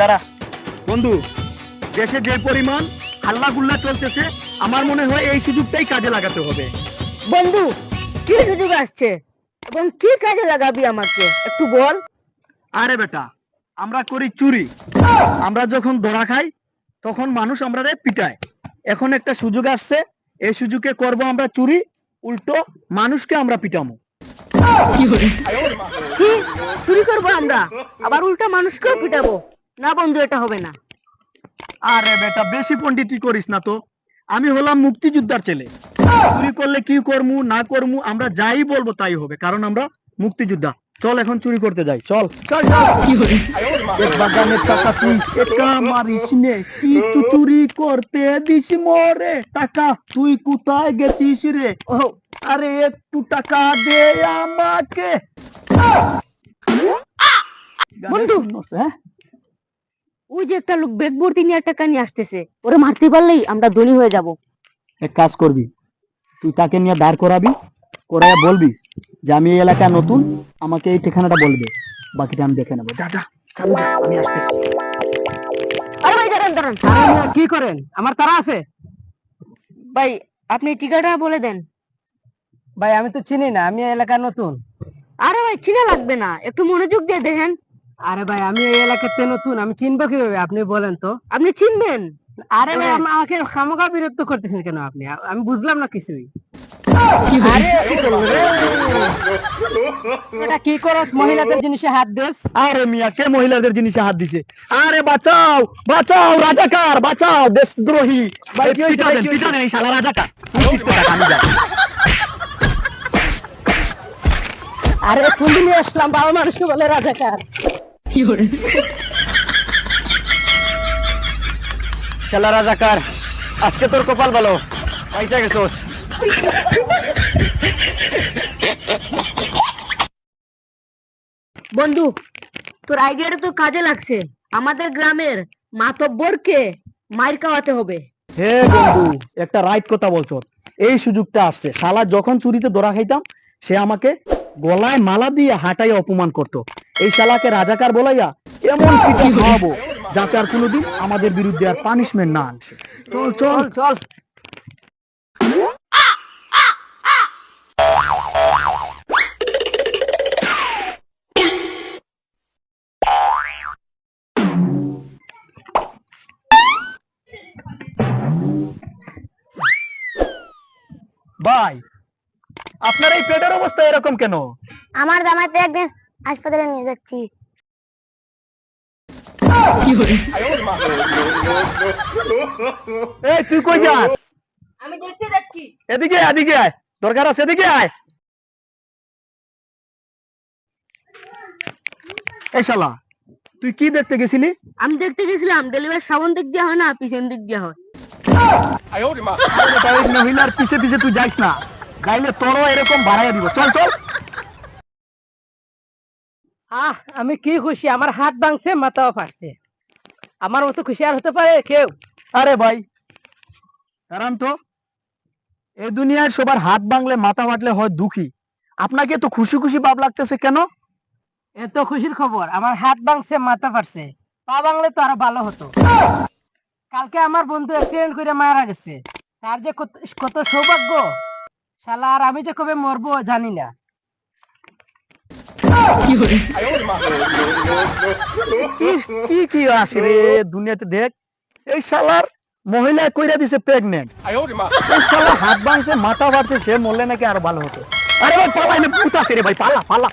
দাঁড়া। বন্ধু দেশে যে পরিমাণ হাল্লা গুল্লা চলতেছে আমার মনে হয় এই সুযোগটাই কাজে লাগাতে হবে। বন্ধু কি সুযোগ আসছে? এবং কি কাজে লাগাবি আমাকে? একটু বল। আরে বেটা আমরা করি চুরি। আমরা যখন ধরা খাই তখন মানুষ আমরা পিটায়। এখন একটা সুযোগ আসছে এই সুযোগে করব আমরা চুরি উল্টো মানুষকে আমরা পিটামো। কি? চুরি করব আমরা? আবার উল্টা মানুষকেও পিটাবো? না বন্ধু এটা হবে না। আরে বেটা বেশি পণ্ডিতি করিস না তো। আমি হলাম মুক্তিযোদ্ধার ছেলে। চুরি করলে কি করমু না করমু আমরা যাই বলব তাই হবে কারণ আমরা মুক্তিযোদ্ধা। চল এখন চুরি করতে যাই চল। চল চল। এক বাগানের টাকা তুই একা মারিস নে কি তুই চুরি করতে দিস মরে টাকা। তুই কোথায় গেছিস রে? ও। আরে একটু টাকা দে আমাকে। বন্ধু। হ্যাঁ? ওই যে একটা লোক বেগ ভর্তি নিয়ে টাকা নিয়ে আসতেছে ওরে মারতে পারলেই আমরা ধনী হয়ে যাব। এক কাজ করবি তুই তাকে নিয়ে দাঁড় করাবি করাইয়া বলবি যে আমি এই এলাকায় নতুন আমাকে এই ঠিকানাটা বলবে বাকিটা আমি দেখে নেব। যা যা আমি আসতেছি আরে ভাই দাঁড়ান দাঁড়ান। কি করেন? আমার তারা আছে। ভাই আপনি ঠিকানা বলে দেন। ভাই আমি তো চিনি না আমি এই এলাকায় নতুন। আরে ভাই চিনা লাগবে না একটু মনোযোগ দিয়ে দেখেন। আরে ভাই আমি এই এলাকাতে নতুন আমি চিনবো কীভাবে? আপনি বলেন তো। আপনি চিনবেন? আরে ভাই হ্যাঁ। আমাকে খামোখা বিরক্ত করতেছেন কেন আপনি? আমি বুঝলাম না কিছুই। কি করব এটা কি করস মহিলাদের জিনিসে হাত দিস। আরে মিয়া কে মহিলাদের জিনিসে হাত দিছে? আরে বাঁচাও বাঁচাও রাজাকার বাঁচাও দেশদ্রোহী। ভাই কি হইছে কি হইছে? শালা রাজাকার তুই শিখতে থাক, আমি যাই। আরে ফুল নিয়ে আসলাম বাবা মানুষকে বলে রাজাকার। শালা রাজাকার আজকে তোর কপাল ভালো। পয়সা গেছোস। বন্ধু তোর আইডিয়াটা তো কাজে লাগছে। আমাদের গ্রামের মাতব্বরকে মার খাওয়াতে হবে। হে বন্ধু একটা রাইট কথা বলছো। এই সুযোগটা আসছে। শালা যখন চুরিতে ধরা খাইতাম সে আমাকে গলায় মালা দিয়ে হাঁটাই অপমান করত। এই শালাকে রাজাকার বলাইয়া এমন পিঠা খাওয়াবো যাতে আর কোনোদিন আমাদের বিরুদ্ধে আর পানিশমেন্ট না আনছে চল। চল চল। ভাই আপনার এই পেটের অবস্থা এরকম কেন? আমার জামাইতে একদিন হাসপাতালে নিয়ে যাচ্ছি। এই তুই কই যাস? আমি দেখতে যাচ্ছি। এদিকে আয়, এদিকে আয়। দরকার আছে এদিকে আয়। এই শালা তুই কি দেখতে গেছিলি? আমি দেখতে গেছিলাম ডেলিভারি সামন দিক দিয়ে হয় না পিছন দিক দিয়ে হয়। মহিলার পিছে পিছে তুই যাইস না। যাইলে তোরও এরকম বাড়াইয়া দিব। চল চল। আহ আমি কি খুশি আমার হাত ভাঙছে মাথাও ফাটছে। আমার মতো খুশি আর হতে পারে কেউ? আরে ভাই কারণ তো। এই দুনিয়ার সবার হাত ভাঙলে মাথা ফাটলে হয় দুঃখী। আপনাকে তো খুশি খুশি ভাব লাগতেছে কেন? এত খুশির খবর আমার হাত ভাঙছে মাথা ফাটছে। পা ভাঙলে তো আরও ভালো হতো। কালকে আমার বন্ধু অ্যাক্সিডেন্ট করে মারা গেছে। তার যে কত সৌভাগ্য। শালা, আর আমি যে কবে মরবো জানি না। কি কি আসে রে দুনিয়াতে দেখ? এই শালার মহিলা কইরা দিছে প্রেগনেন্ট এই শালা হাত ভাঙছে, মাথা ফাটছে সে মরলে নাকি আরও ভালো হতো। আরে ভাই, পালাই না ভূত রে ভাই, পালা পালা।